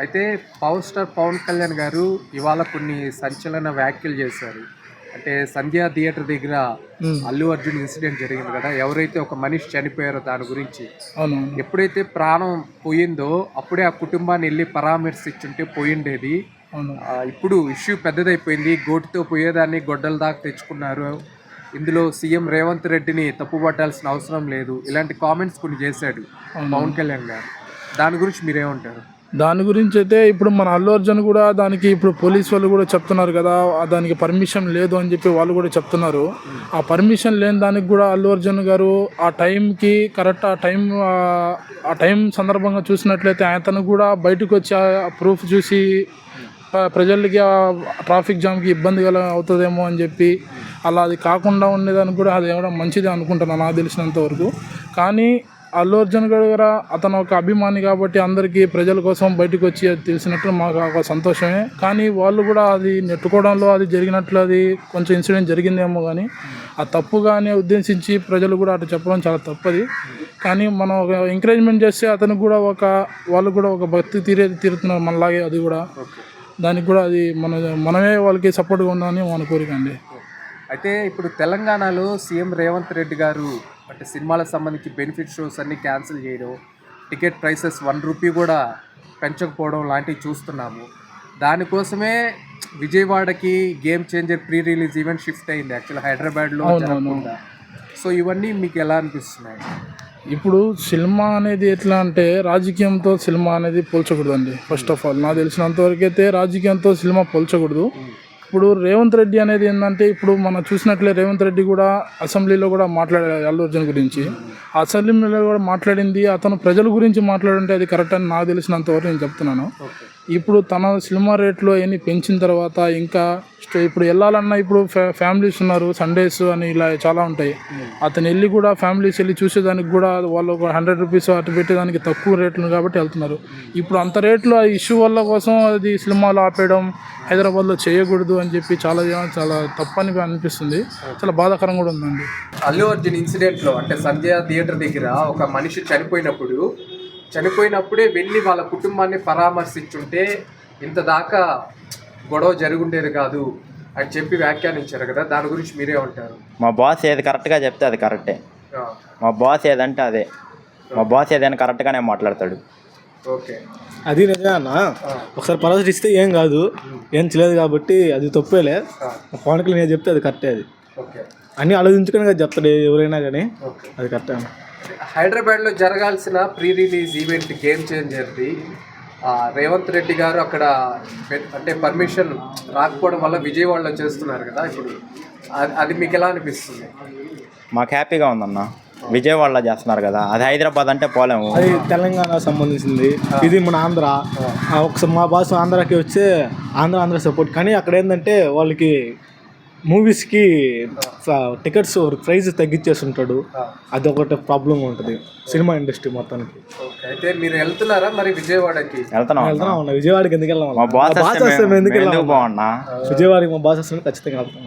అయితే power star Pawan Kalyan గారు ఇవాళ కొన్ని సంచలన వ్యాఖ్యలు చేశారు. అంటే సంధ్య థియేటర్ దగ్గర అల్లు అర్జున్ ఇన్సిడెంట్ జరిగింది కదా ఎవరైతే ఒక మనిషి చనిపోయారో దాని గురించి. ఎప్పుడైతే ప్రాణం పోయిందో అప్పుడే ఆ కుటుంబాన్ని వెళ్ళి పరామర్శించుంటే పోయిండేది. ఇప్పుడు ఇష్యూ పెద్దదైపోయింది గోటితో పోయేదాన్ని గొడ్డల దాకా తెచ్చుకున్నారు. ఇందులో సీఎం రేవంత్ రెడ్డిని తప్పుపట్టాల్సిన అవసరం లేదు. ఇలాంటి కామెంట్స్ కొన్ని చేశాడు పవన్ కళ్యాణ్ గారు. దాని గురించి మీరేమంటారు? దాని గురించి అయితే ఇప్పుడు మన అల్లు అర్జున్ కూడా దానికి ఇప్పుడు పోలీస్ వాళ్ళు కూడా చెప్తున్నారు కదా దానికి పర్మిషన్ లేదు అని చెప్పి వాళ్ళు కూడా చెప్తున్నారు. ఆ పర్మిషన్ లేని దానికి కూడా అల్లు అర్జున్ గారు ఆ టైంకి కరెక్ట్ ఆ టైం ఆ- టైం సందర్భంగా చూసినట్లయితే అతను కూడా బయటకు వచ్చి ఆ ప్రూఫ్ చూసి ప్రజలకి ఆ ట్రాఫిక్ జామ్కి ఇబ్బంది కల అవుతుందేమో అని చెప్పి అలా అది కాకుండా ఉండేదానికి కూడా అది ఏమైనా మంచిది అనుకుంటున్నాను నాకు తెలిసినంత వరకు. కానీ అల్లు అర్జున్ గారు కూడా అతను ఒక అభిమాని కాబట్టి అందరికీ ప్రజల కోసం బయటకు వచ్చి అది తెలిసినట్లు మాకు ఒక సంతోషమే. కానీ వాళ్ళు కూడా అది నెట్టుకోవడంలో అది జరిగినట్లు అది కొంచెం ఇన్సిడెంట్ జరిగిందేమో కానీ ఆ తప్పుగానే ఉద్దేశించి ప్రజలు కూడా అటు చెప్పడం చాలా తప్పది. కానీ మనం ఒక ఎంకరేజ్మెంట్ చేస్తే అతనికి కూడా ఒక వాళ్ళు కూడా ఒక భక్తి తీరే తీరుతున్నారు మనలాగే అది కూడా. దానికి కూడా అది మన మనమే వాళ్ళకి సపోర్ట్గా ఉందని మన కోరిక అండి. అయితే ఇప్పుడు తెలంగాణలో సీఎం రేవంత్ రెడ్డి గారు అంటే సినిమాలకు సంబంధించి బెనిఫిట్ షోస్ అన్ని క్యాన్సిల్ చేయడం టికెట్ ప్రైసెస్ వన్ రూపీ కూడా పెంచకపోవడం లాంటివి చూస్తున్నాము. దానికోసమే విజయవాడకి game changer pre release event shift అయింది. యాక్చువల్ హైదరాబాద్లో జరగకుండా. సో ఇవన్నీ మీకు ఎలా అనిపిస్తున్నాయి? ఇప్పుడు సినిమా అనేది ఎట్లా అంటే రాజకీయంతో సినిమా అనేది పోల్చకూడదండి. ఫస్ట్ ఆఫ్ ఆల్ నాకు తెలిసినంత వరకు అయితే రాజకీయంతో సినిమా పోల్చకూడదు. ఇప్పుడు రేవంత్ రెడ్డి అనేది ఏంటంటే ఇప్పుడు మనం చూసినట్లే రేవంత్ రెడ్డి కూడా అసెంబ్లీలో కూడా మాట్లాడారు అల్లు అర్జున్ గురించి. అసెంబ్లీలో కూడా మాట్లాడింది అతను ప్రజల గురించి మాట్లాడుంటే అది కరెక్ట్ అని నాకు తెలిసినంతవరకు నేను చెప్తున్నాను. ఇప్పుడు తన సినిమా రేట్లో అవన్నీ పెంచిన తర్వాత ఇంకా ఇప్పుడు వెళ్ళాలన్నా ఇప్పుడు ఫ్యా ఫ్యామిలీస్ ఉన్నారు సండేస్ అని ఇలా చాలా ఉంటాయి. అతను వెళ్ళి కూడా ఫ్యామిలీస్ వెళ్ళి చూసేదానికి కూడా వాళ్ళు ఒక హండ్రెడ్ రూపీస్ అటు పెట్టేదానికి తక్కువ రేట్లు కాబట్టి వెళ్తున్నారు. ఇప్పుడు అంత రేట్లు ఆ ఇష్యూ వల్ల కోసం అది సినిమాలు ఆపేయడం హైదరాబాద్లో చేయకూడదు అని చెప్పి చాలా చాలా తప్పని అనిపిస్తుంది. చాలా బాధాకరం కూడా ఉందండి. అల్లు అర్జున్ ఇన్సిడెంట్లో అంటే సంధ్య థియేటర్ దగ్గర ఒక మనిషి చనిపోయినప్పుడు చనిపోయినప్పుడే వెళ్ళి వాళ్ళ కుటుంబాన్ని పరామర్శించుంటే ఇంత దాకా గొడవ జరుగుండేది కాదు అని చెప్పి వ్యాఖ్యానించారు కదా. దాని గురించి మీరే ఉంటారు మా బాస్ ఏది కరెక్ట్గా చెప్తే అది కరెక్టే. మా బాస్ ఏదంటే అదే. మా బాస్ ఏదైనా కరెక్ట్గానే మాట్లాడతాడు. ఓకే. అది నిజమే అన్న. ఒకసారి పరామర్శిస్తే ఏం కాదు. ఏం చేయలేదు కాబట్టి అది తప్పేలే. పవన్ కళ్యాణ్ ఏది చెప్తే అది కరెక్టే అది. ఓకే. అన్నీ ఆలోచించుకుని కదా చెప్తాడు ఎవరైనా కానీ. అది కరెక్టే హైదరాబాద్లో జరగాల్సిన ప్రీ రిలీజ్ ఈవెంట్ గేమ్ చేంజర్ది. ఆ, రేవంత్ రెడ్డి గారు అక్కడ అంటే పర్మిషన్ రాకపోవడం వల్ల విజయవాడలో చేస్తున్నారు కదా ఇప్పుడు. అది- అది మీకు ఎలా అనిపిస్తుంది? మాకు హ్యాపీగా ఉందన్న. విజయవాడలో చేస్తున్నారు కదా. అది హైదరాబాద్ అంటే పోలేము. అది తెలంగాణ సంబంధించింది. ఇది మన ఆంధ్ర. ఆ, ఒకసారి మా బాస్ ఆంధ్రాకి వస్తే ఆంధ్ర ఆంధ్ర సపోర్ట్ కానీ అక్కడ ఏంటంటే వాళ్ళకి మూవీస్కి టికెట్స్ ప్రైస్ తగ్గించేస్తుంటాడు అది ఒకటి ప్రాబ్లం ఉంటుంది సినిమా ఇండస్ట్రీ మొత్తానికి. ఓకే అయితే మీరు వెళ్తున్నారా మరి విజయవాడకి? వెళ్తున్నాం వెళ్తున్నాం విజయవాడకి ఎందుకు వెళ్ళాం మా బాస్ ఎందుకు వెళ్ళాం బాగున్నా? విజయవాడకి మా బాస్ వస్తే ఖచ్చితంగా వెళ్తాం.